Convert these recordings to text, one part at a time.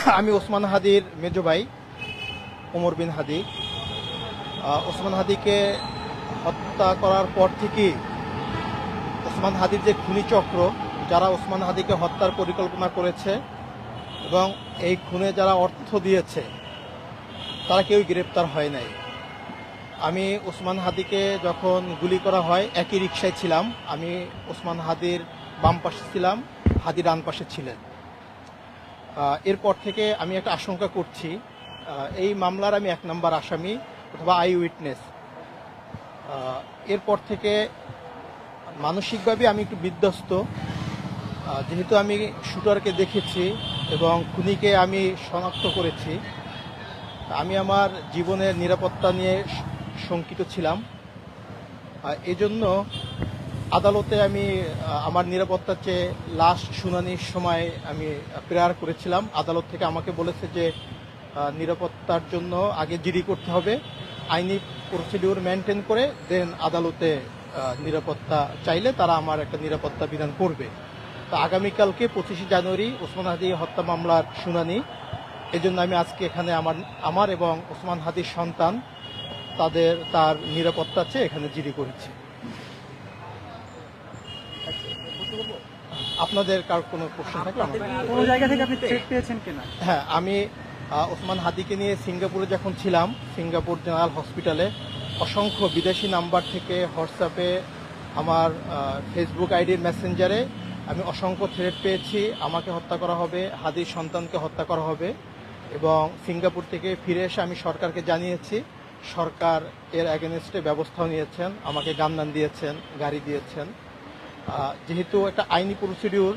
আমি ওসমান হাদির মেজো ভাই, ওমর বিন হাদি। ওসমান হাদিকে হত্যা করার পর থেকেই ওসমান হাদির যে খুনি চক্র যারা ওসমান হাদিকে হত্যার পরিকল্পনা করেছে এবং এই খুনে যারা অর্থ দিয়েছে, তারা কেউ গ্রেপ্তার হয় নাই। আমি ওসমান হাদিকে যখন গুলি করা হয়, একই রিক্সায় ছিলাম। আমি ওসমান হাদির বাম পাশে ছিলাম, হাদি ডান পাশে ছিলেন। এরপর থেকে আমি একটা আশঙ্কা করছি এই মামলার আমি এক নম্বর আসামি অথবা আই উইটনেস। এরপর থেকে মানসিকভাবে আমি একটু বিধ্বস্ত। যেহেতু আমি শুটারকে দেখেছি এবং খুনিকে আমি শনাক্ত করেছি, আমি আমার জীবনের নিরাপত্তা নিয়ে শঙ্কিত ছিলাম। এজন্য আদালতে আমি আমার নিরাপত্তার চেয়ে লাস্ট শুনানির সময় আমি প্রেয়ার করেছিলাম। আদালত থেকে আমাকে বলেছে যে নিরাপত্তার জন্য আগে জিডি করতে হবে, আইনি প্রসিডিউর মেনটেন করে, দেন আদালতে নিরাপত্তা চাইলে তারা আমার একটা নিরাপত্তা বিধান করবে। তো আগামীকালকে পঁচিশে জানুয়ারি ওসমান হাদি হত্যা মামলার শুনানি। এজন্য আমি আজকে এখানে আমার আমার এবং ওসমান হাদির সন্তান, তাদের, তার নিরাপত্তা চেয়ে এখানে জিডি করেছি। আপনাদের কার কোনো প্রশ্ন থাকলে কোনো জায়গা থেকে আপনি থ্রেট পেয়েছেন কিনা? হ্যাঁ আমি ওসমান হাদিকে নিয়ে সিঙ্গাপুরে যখন ছিলাম সিঙ্গাপুর জেনারেল হসপিটালে অসংখ্য বিদেশি নাম্বার থেকে হোয়াটসঅ্যাপে আমার ফেসবুক আইডির মেসেঞ্জারে আমি অসংখ্য থ্রেট পেয়েছি আমাকে হত্যা করা হবে হাদির সন্তানকে হত্যা করা হবে এবং সিঙ্গাপুর থেকে ফিরে এসে আমি সরকারকে জানিয়েছি সরকার এর অ্যাগেনস্টে ব্যবস্থাও নিয়েছেন আমাকে গান্দান দিয়েছেন গাড়ি দিয়েছেন। যেহেতু একটা আইনি প্রসিডিউর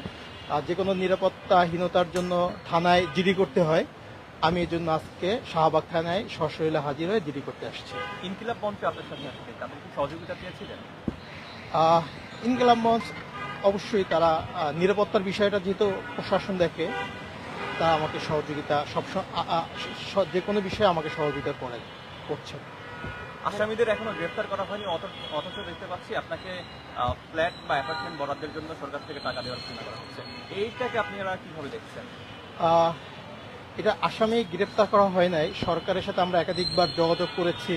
যে কোনো নিরাপত্তাহীনতার জন্য থানায় জিডি করতে হয় আমি এই জন্য আজকে শাহবাগ থানায় সশরীরে হাজির হয়ে জিডি করতে আসছি। ইনকিলাব মঞ্চ আপনার সাথে আসছে তাদের কি সহযোগিতা পেয়েছিলেন? ইনকিলাব মঞ্চ অবশ্যই তারা নিরাপত্তার বিষয়টা যেহেতু প্রশাসন দেখে তারা আমাকে সহযোগিতা সব যে কোনো বিষয়ে আমাকে সহযোগিতা করে করছে। আসামিদের এখনও গ্রেফতার করা হয়নি অথচ দেখতে পাচ্ছি আপনাকে ফ্ল্যাট বা অ্যাপার্টমেন্ট বরাদ্দের জন্য সরকার থেকে টাকা দেওয়ার চিন্তা করা হচ্ছে। এইটাকে আপনারা কীভাবে দেখছেন? এটা আসামি গ্রেপ্তার করা হয় নাই। সরকারের সাথে আমরা একাধিকবার যোগাযোগ করেছি।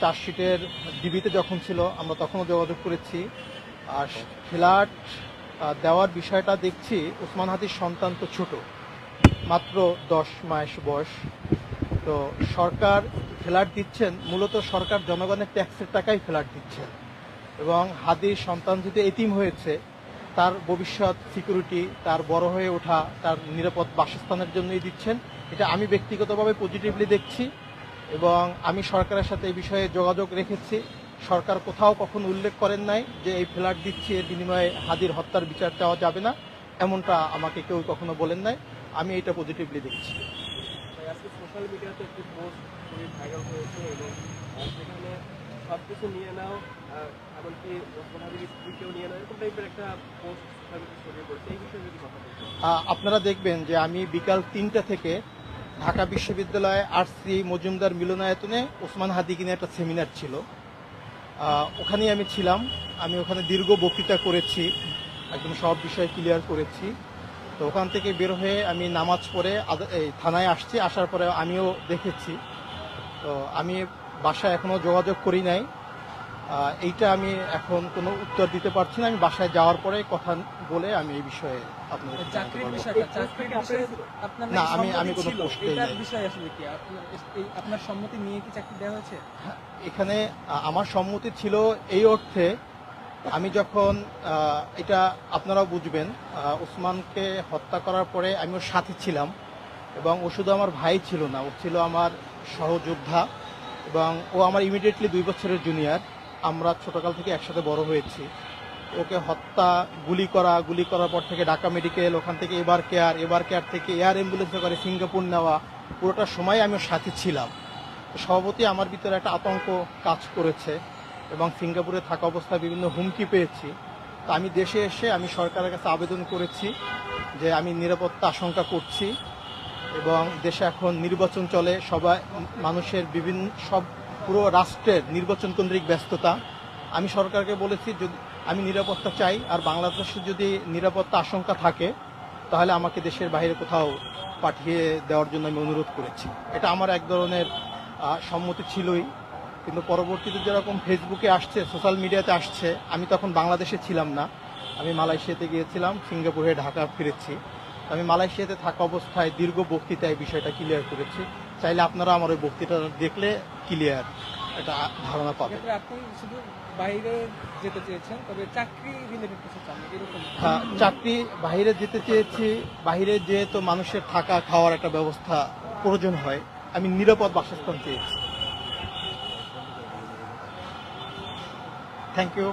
চার্জশিটের ডিবিতে যখন ছিল, আমরা তখনও যোগাযোগ করেছি। আর ফ্ল্যাট দেওয়ার বিষয়টা দেখছি। ওসমান হাদির সন্তান তো ছোট, মাত্র দশ মাস বয়স। তো সরকার ফ্ল্যাট দিচ্ছেন, মূলত সরকার জনগণের ট্যাক্সের টাকাই ফ্ল্যাট দিচ্ছেন এবং হাদির সন্তান যদি এতিম হয়েছে, তার ভবিষ্যৎ সিকিউরিটি, তার বড় হয়ে ওঠা, তার নিরাপদ বাসস্থানের জন্যই দিচ্ছেন। এটা আমি ব্যক্তিগতভাবে পজিটিভলি দেখছি এবং আমি সরকারের সাথে এই বিষয়ে যোগাযোগ রেখেছি। সরকার কোথাও কখনো উল্লেখ করেন নাই যে এই ফ্ল্যাট দিচ্ছি, এর বিনিময়ে হাদির হত্যার বিচার চাওয়া যাবে না, এমনটা আমাকে কেউ কখনো বলেন নাই। আমি এটা পজিটিভলি দেখছি। সোশ্যাল মিডিয়াতে একটি পোস্ট খুবই ভাইরাল হয়েছে এবং সেখানে সব কিছু নিয়ে নাও এমনকি হাবিব স্ত্রীকেও নিয়ে নাও, এরকম টাইপের একটা পোস্ট ছড়িয়ে এই বিষয়ে যদি কথা আপনারা দেখবেন যে আমি বিকাল তিনটা থেকে ঢাকা বিশ্ববিদ্যালয়ে আরসি মজুমদার মিলনায়তনে ওসমান হাদিকে নিয়ে একটা সেমিনার ছিল। ওখানেই আমি ছিলাম। আমি ওখানে দীর্ঘ বক্তৃতা করেছি, একদম সব বিষয় ক্লিয়ার করেছি। তো ওখান থেকে বের হয়ে আমি নামাজ পড়ে এই থানায় আসছি আসার পরে আমিও দেখেছি তো আমি বাসায় এখনও যোগাযোগ করি নাই এইটা আমি এখন কোনো উত্তর দিতে পারছি না আমি বাসায় যাওয়ার পরে কথা বলে আমি এই বিষয়ে আপনাদের জানাতে চাকরির পারব। বিষয়টা চাকরির বিষয়ে আপনার না, আমি- আমি কোনো ছিল? পোস্ট দেই এটার নাই। বিষয় আসলে কি আপনার সম্মতি নিয়ে কি চাকরি দেওয়া হয়েছে এখানে আমার সম্মতি ছিল এই অর্থে আমি যখন এটা আপনারাও বুঝবেন ওসমানকে হত্যা করার পরে আমি ওর সাথে ছিলাম এবং ও শুধু আমার ভাই ছিল না, ও ছিল আমার সহযোদ্ধা এবং ও আমার ইমিডিয়েটলি দুই বছরের জুনিয়র আমরা ছোটকাল থেকে একসাথে বড় হয়েছি। ওকে হত্যা, গুলি করা, গুলি করার পর থেকে ঢাকা মেডিকেল ওখান থেকে এবার কেয়ার এবার কেয়ার থেকে এয়ার অ্যাম্বুলেন্সে করে সিঙ্গাপুর নেওয়া, পুরোটা সময় আমি ওর সাথে ছিলাম। সভাপতি আমার ভিতরে একটা আতঙ্ক কাজ করেছে। এবং সিঙ্গাপুরে থাকা অবস্থায় বিভিন্ন হুমকি পেয়েছি। তো আমি দেশে এসে আমি সরকারের কাছে আবেদন করেছি যে আমি নিরাপত্তা আশঙ্কা করছি এবং দেশে এখন নির্বাচন চলে, সবাই, মানুষের বিভিন্ন, সব পুরো রাষ্ট্রের নির্বাচন কেন্দ্রিক ব্যস্ততা। আমি সরকারকে বলেছি যদি, আমি নিরাপত্তা চাই আর বাংলাদেশে যদি নিরাপত্তা আশঙ্কা থাকে, তাহলে আমাকে দেশের বাইরে কোথাও পাঠিয়ে দেওয়ার জন্য আমি অনুরোধ করেছি। এটা আমার এক ধরনের সম্মতি ছিলই। কিন্তু পরবর্তীতে যেরকম ফেসবুকে আসছে সোশ্যাল মিডিয়াতে আসছে আমি তখন বাংলাদেশে ছিলাম না। আমি মালয়েশিয়াতে গিয়েছিলাম সিঙ্গাপুরে ঢাকা ফিরেছি। আমি মালয়েশিয়াতে থাকা অবস্থায় দীর্ঘ বক্তৃতায় বিষয়টা ক্লিয়ার করেছি। চাইলে আপনারা আমার ওই বক্তৃতা দেখলে ক্লিয়ার একটা ধারণা আপনি শুধু বাইরে যেতে চেয়েছেন তবে চাকরি রিলেটেড কিছু চান এরকম হ্যাঁ, চাকরি বাইরে যেতে চেয়েছি বাইরে যেহেতু মানুষের থাকা খাওয়ার একটা ব্যবস্থা প্রয়োজন হয় আমি নিরাপদ বাসস্থান চেয়েছি। Thank you